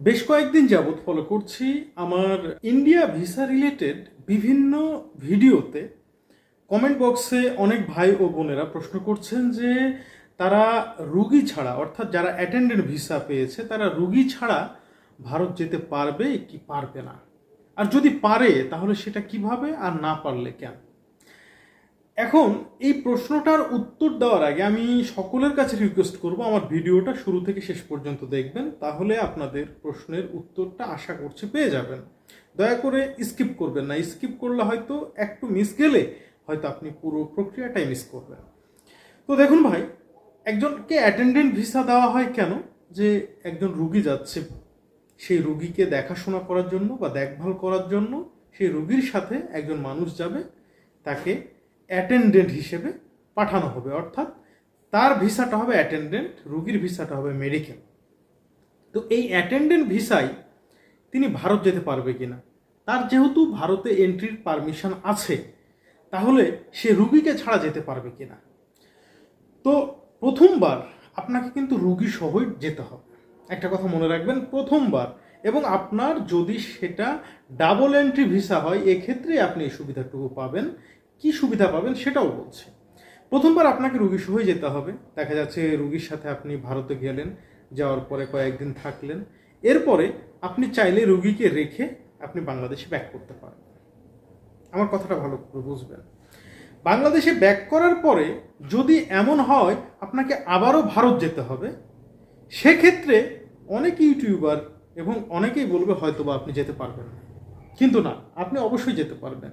বেশ কয়েকদিন যাবৎ ফলো করছি আমার ইন্ডিয়া ভিসা রিলেটেড বিভিন্ন ভিডিওতে। কমেন্ট বক্সে অনেক ভাই ও বোনেরা প্রশ্ন করছেন যে, তারা রুগী ছাড়া, অর্থাৎ যারা অ্যাটেন্ডেন্ট ভিসা পেয়েছে, তারা রুগী ছাড়া ভারত যেতে পারবে কি পারবে না? আর যদি পারে, তাহলে সেটা কীভাবে আর না পারলে কেন? এখন এই প্রশ্নটার উত্তর দেওয়ার আগে আমি সকলের কাছে রিকোয়েস্ট করব, আমার ভিডিওটা শুরু থেকে শেষ পর্যন্ত দেখবেন, তাহলে আপনাদের প্রশ্নের উত্তরটা আশা করছি পেয়ে যাবেন। দয়া করে স্কিপ করবেন না স্কিপ করলে হয়তো একটু মিস গেলে হয়তো আপনি পুরো প্রক্রিয়াটাই মিস করবেন। তো দেখুন ভাই, একজনকে অ্যাটেন্ডেন্ট ভিসা দেওয়া হয় কেন? যে একজন রুগী যাচ্ছে, সেই রুগীকে দেখাশোনা করার জন্য বা দেখভাল করার জন্য সেই রুগীর সাথে একজন মানুষ যাবে, তাকে অ্যাটেন্ডেন্ট হিসেবে পাঠানো হবে, অর্থাৎ তার ভিসাটা হবে অ্যাটেন্ডেন্ট রুগীর ভিসাটা হবে মেডিকেল তো এই অ্যাটেন্ডেন্ট ভিসাই তিনি ভারত যেতে পারবে কিনা, তার যেহেতু ভারতে এন্ট্রির পারমিশন আছে, তাহলে সে রুগীকে ছাড়া যেতে পারবে কিনা। তো প্রথমবার আপনাকে কিন্তু রুগী সহই যেতে হবে। একটা কথা মনে রাখবেন, প্রথমবার। এবং আপনার যদি সেটা ডাবল এন্ট্রি ভিসা হয়, এক্ষেত্রে আপনি এই সুবিধাটুকু পাবেন। কি সুবিধা পাবেন সেটাও বলছি। প্রথমবার আপনাকে রুগী সহই যেতে হবে। দেখা যাচ্ছে রুগীর সাথে আপনি ভারতে গেলেন, যাওয়ার পরে কয়েকদিন থাকলেন। এরপরে আপনি চাইলে রুগীকে রেখে আপনি বাংলাদেশে ব্যাক করতে পারবেন আমার কথাটা ভালো করে বুঝবেন। বাংলাদেশে ব্যাক করার পরে যদি এমন হয়, আপনাকে আবারও ভারত যেতে হবে, সেক্ষেত্রে অনেক ইউটিউবার এবং অনেকেই বলবে হয়তো বা আপনি যেতে পারবেন কিন্তু না, আপনি অবশ্যই যেতে পারবেন।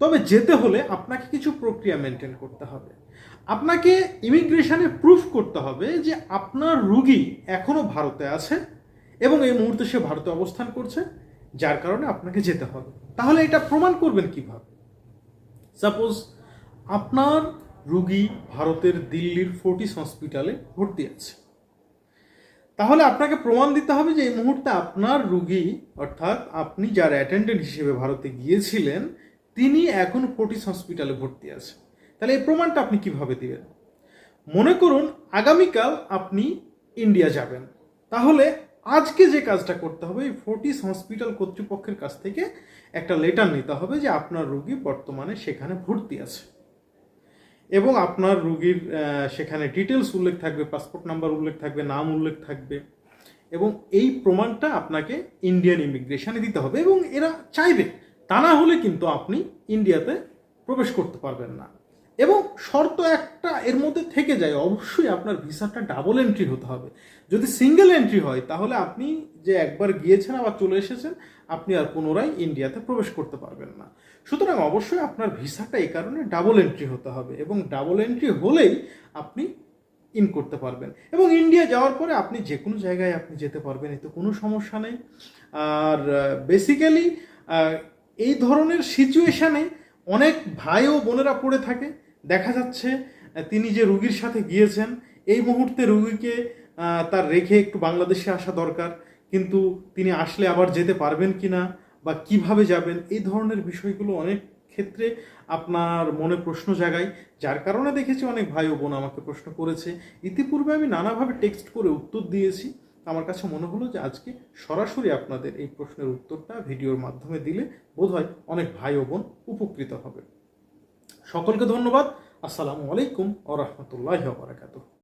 তবে যেতে হলে আপনাকে কিছু প্রক্রিয়া মেনটেন করতে হবে। আপনাকে ইমিগ্রেশনে প্রুফ করতে হবে যে আপনার রুগী এখনও ভারতে আছে এবং এই মুহূর্তে সে ভারতে অবস্থান করছে, যার কারণে আপনাকে যেতে হবে। তাহলে এটা প্রমাণ করবেন কীভাবে? সাপোজ আপনার রুগী ভারতের দিল্লির ফোর্টিস হসপিটালে ভর্তি আছে। তাহলে আপনাকে প্রমাণ দিতে হবে যে এই মুহূর্তে আপনার রুগী, অর্থাৎ আপনি যার অ্যাটেন্ডেন্ট হিসেবে ভারতে গিয়েছিলেন তিনি এখন ফোর্টিস হসপিটালে ভর্তি আছে তাহলে এই প্রমাণটা আপনি কীভাবে দিবেন? মনে করুন, আগামীকাল আপনি ইন্ডিয়া যাবেন। তাহলে আজকে যে কাজটা করতে হবে, এই ফোর্টিস হসপিটাল কর্তৃপক্ষের কাছ থেকে একটা লেটার নিতে হবে যে আপনার রুগী বর্তমানে সেখানে ভর্তি আছে। এবং আপনার রুগীর সেখানে ডিটেলস উল্লেখ থাকবে পাসপোর্ট নাম্বার উল্লেখ থাকবে, নাম উল্লেখ থাকবে। এবং এই প্রমাণটা আপনাকে ইন্ডিয়ান ইমিগ্রেশনে দিতে হবে এবং এরা চাইবে তা না হলে কিন্তু আপনি ইন্ডিয়াতে প্রবেশ করতে পারবেন না। এবং শর্ত একটা, এর মধ্যে থেকে যায়, অবশ্যই আপনার ভিসাটা ডাবল এন্ট্রি হতে হবে। যদি সিঙ্গেল এন্ট্রি হয়, তাহলে আপনি যে একবার গিয়েছেন আবার চলে এসেছেন, আপনি আর পুনরায় ইন্ডিয়াতে প্রবেশ করতে পারবেন না। সুতরাং অবশ্যই আপনার ভিসাটা এই কারণে ডাবল এন্ট্রি হতে হবে এবং ডাবল এন্ট্রি হলেই আপনি ইন করতে পারবেন। এবং ইন্ডিয়া যাওয়ার পরে আপনি যে কোনো জায়গায় আপনি যেতে পারবেন, এতে কোনো সমস্যা নেই। আর বেসিক্যালি এই ধরনের সিচুয়েশানে অনেক ভাই ও বোনেরা পড়ে থাকে। দেখা যাচ্ছে তিনি যে রুগীর সাথে গিয়েছেন, এই মুহূর্তে রুগীকে তার রেখে একটু বাংলাদেশে আসা দরকার। কিন্তু তিনি আসলে আবার যেতে পারবেন কি না বা কীভাবে যাবেন, এই ধরনের বিষয়গুলো অনেক ক্ষেত্রে আপনার মনে প্রশ্ন জাগায়। যার কারণে দেখেছি অনেক ভাই ও বোন আমাকে প্রশ্ন করেছে। ইতিপূর্বে আমি নানাভাবে টেক্সট করে উত্তর দিয়েছি। আমার কাছে মনে হলো যে আজকে সরাসরি আপনাদের এই প্রশ্নের উত্তরটা ভিডিওর মাধ্যমে দিলে বোধহয় অনেক ভাই ও বোন উপকৃত হবে। সকলকে ধন্যবাদ। আসসালামু আলাইকুম আ রহমতুল্লাহ বারাকাতুহ।